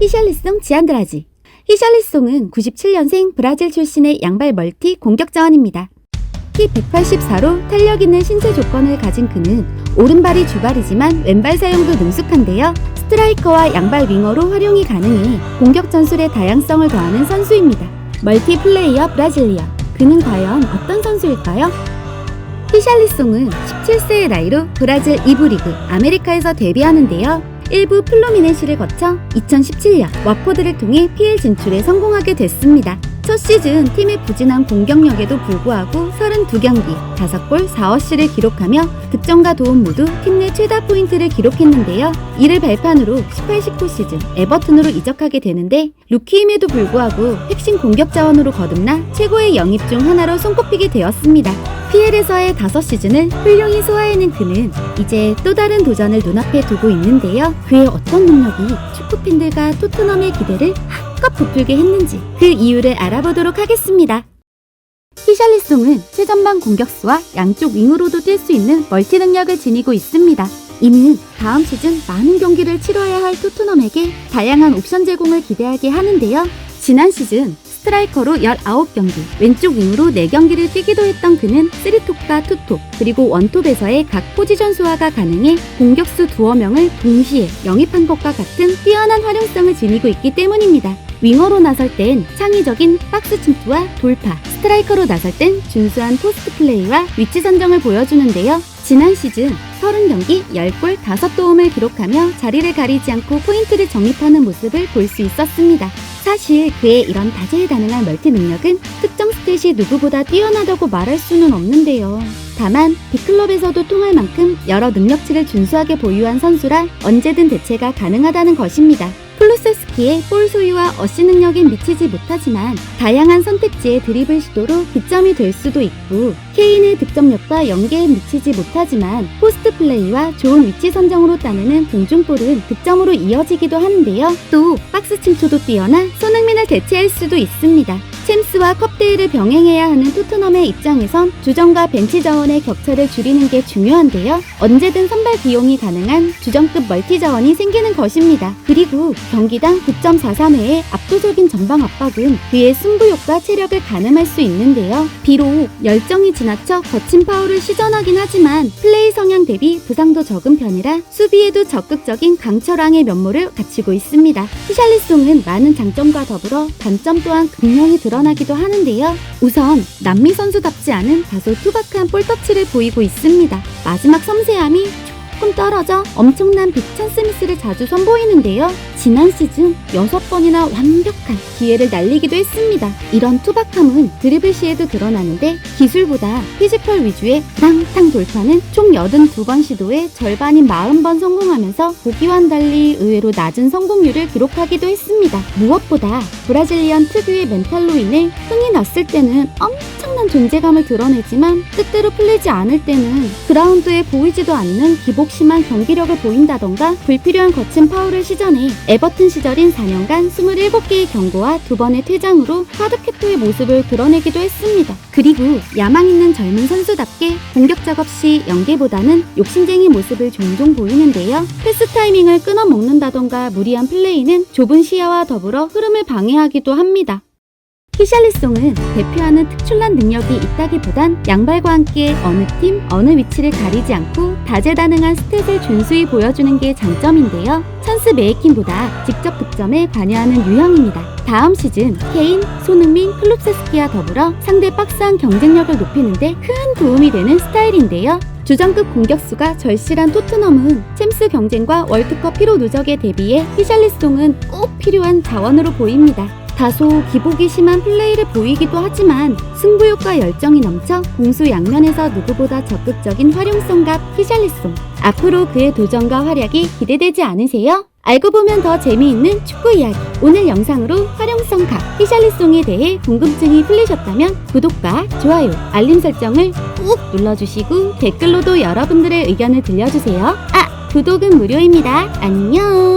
히샬리송 지안드라지. 히샬리송은 97년생 브라질 출신의 양발 멀티 공격 자원입니다. 키 184로 탄력 있는 신체 조건을 가진 그는 오른발이 주발이지만 왼발 사용도 능숙한데요. 스트라이커와 양발 윙어로 활용이 가능해 공격 전술의 다양성을 더하는 선수입니다. 멀티 플레이어 브라질리아. 그는 과연 어떤 선수일까요? 히샬리송은 17세의 나이로 브라질 2부 리그 아메리카에서 데뷔하는데요. 일부 플로미네시를 거쳐 2017년 와포드를 통해 PL 진출에 성공하게 됐습니다. 첫 시즌 팀의 부진한 공격력에도 불구하고 32경기, 5골, 4어시를 기록하며 득점과 도움 모두 팀 내 최다 포인트를 기록했는데요. 이를 발판으로 18-19 시즌 에버튼으로 이적하게 되는데 루키임에도 불구하고 핵심 공격 자원으로 거듭나 최고의 영입 중 하나로 손꼽히게 되었습니다. PL에서의 5시즌을 훌륭히 소화해낸 그는 이제 또 다른 도전을 눈앞에 두고 있는데요. 그의 어떤 능력이 축구팬들과 토트넘의 기대를 한껏 부풀게 했는지 그 이유를 알아보도록 하겠습니다. 히샬리송은 최전방 공격수와 양쪽 윙으로도 뛸 수 있는 멀티 능력을 지니고 있습니다. 이는 다음 시즌 많은 경기를 치러야 할 토트넘에게 다양한 옵션 제공을 기대하게 하는데요. 지난 시즌 스트라이커로 19경기, 왼쪽 윙으로 4경기를 뛰기도 했던 그는 3톱과 2톱, 그리고 원톱에서의 각 포지션 소화가 가능해 공격수 두어 명을 동시에 영입한 것과 같은 뛰어난 활용성을 지니고 있기 때문입니다. 윙어로 나설 땐 창의적인 박스 침투와 돌파, 스트라이커로 나설 땐 준수한 포스트 플레이와 위치 선정을 보여주는데요. 지난 시즌 30경기 10골 5도움을 기록하며 자리를 가리지 않고 포인트를 정립하는 모습을 볼 수 있었습니다. 사실 그의 이런 다재다능한 멀티 능력은 특정 스탯이 누구보다 뛰어나다고 말할 수는 없는데요. 다만 B클럽에서도 통할 만큼 여러 능력치를 준수하게 보유한 선수라 언제든 대체가 가능하다는 것입니다. 플루세스 키의 볼 소유와 어시 능력엔 미치지 못하지만 다양한 선택지의 드리블 시도로 득점이 될 수도 있고 케인의 득점력과 연계에 미치지 못하지만 포스트 플레이와 좋은 위치 선정으로 따내는 공중볼은 득점으로 이어지기도 하는데요. 또 박스 침투도 뛰어나 손흥민을 대체할 수도 있습니다. 챔스와 컵대회를 병행해야 하는 토트넘의 입장에선 주전과 벤치 자원의 격차를 줄이는 게 중요한데요. 언제든 선발 기용이 가능한 주전급 멀티 자원이 생기는 것입니다. 그리고 경기당 9.43회의 압도적인 전방 압박은 그의 승부욕과 체력을 가늠할 수 있는데요. 비록 열정이 지나쳐 거친 파울을 시전하긴 하지만 플레이 성향 대비 부상도 적은 편이라 수비에도 적극적인 강철왕의 면모를 갖추고 있습니다. 히샬리송은 많은 장점과 더불어 단점 또한 극명히 드러 나기도 하는데요. 우선 남미 선수답지 않은 다소 투박한 볼터치를 보이고 있습니다. 마지막 섬세함이 조금 떨어져 엄청난 빅찬 스미스를 자주 선보이는데요. 지난 시즌 6번이나 완벽한 기회를 날리기도 했습니다. 이런 투박함은 드리블 시에도 드러나는데 기술보다 피지컬 위주의 탕탕 돌파는 총 82번 시도에 절반인 40번 성공하면서 보기와는 달리 의외로 낮은 성공률을 기록하기도 했습니다. 무엇보다 브라질리언 특유의 멘탈로 인해 흥이 났을 때는 엄청 난 존재감을 드러내지만 뜻대로 풀리지 않을 때는 그라운드에 보이지도 않는 기복심한 경기력을 보인다던가 불필요한 거친 파울을 시전해 에버튼 시절인 4년간 27개의 경고와 두 번의 퇴장으로 하드캐토의 모습을 드러내기도 했습니다. 그리고 야망 있는 젊은 선수답게 공격 작업 시 연계보다는 욕심쟁이 모습을 종종 보이는데요. 패스 타이밍을 끊어 먹는다던가 무리한 플레이는 좁은 시야와 더불어 흐름을 방해하기도 합니다. 히샬리송은 대표하는 특출난 능력이 있다기보단 양발과 함께 어느 팀, 어느 위치를 가리지 않고 다재다능한 스탯을 준수히 보여주는 게 장점인데요. 찬스 메이킹보다 직접 득점에 관여하는 유형입니다. 다음 시즌 케인, 손흥민, 클롭세스키와 더불어 상대 박스한 경쟁력을 높이는데 큰 도움이 되는 스타일인데요. 주전급 공격수가 절실한 토트넘은 챔스 경쟁과 월드컵 피로 누적에 대비해 히샬리송은 꼭 필요한 자원으로 보입니다. 다소 기복이 심한 플레이를 보이기도 하지만 승부욕과 열정이 넘쳐 공수 양면에서 누구보다 적극적인 활용성과 히샬리송. 앞으로 그의 도전과 활약이 기대되지 않으세요? 알고 보면 더 재미있는 축구 이야기. 오늘 영상으로 활용성 각 히샬리송에 대해 궁금증이 풀리셨다면 구독과 좋아요, 알림 설정을 꾹 눌러주시고 댓글로도 여러분들의 의견을 들려주세요. 아, 구독은 무료입니다. 안녕.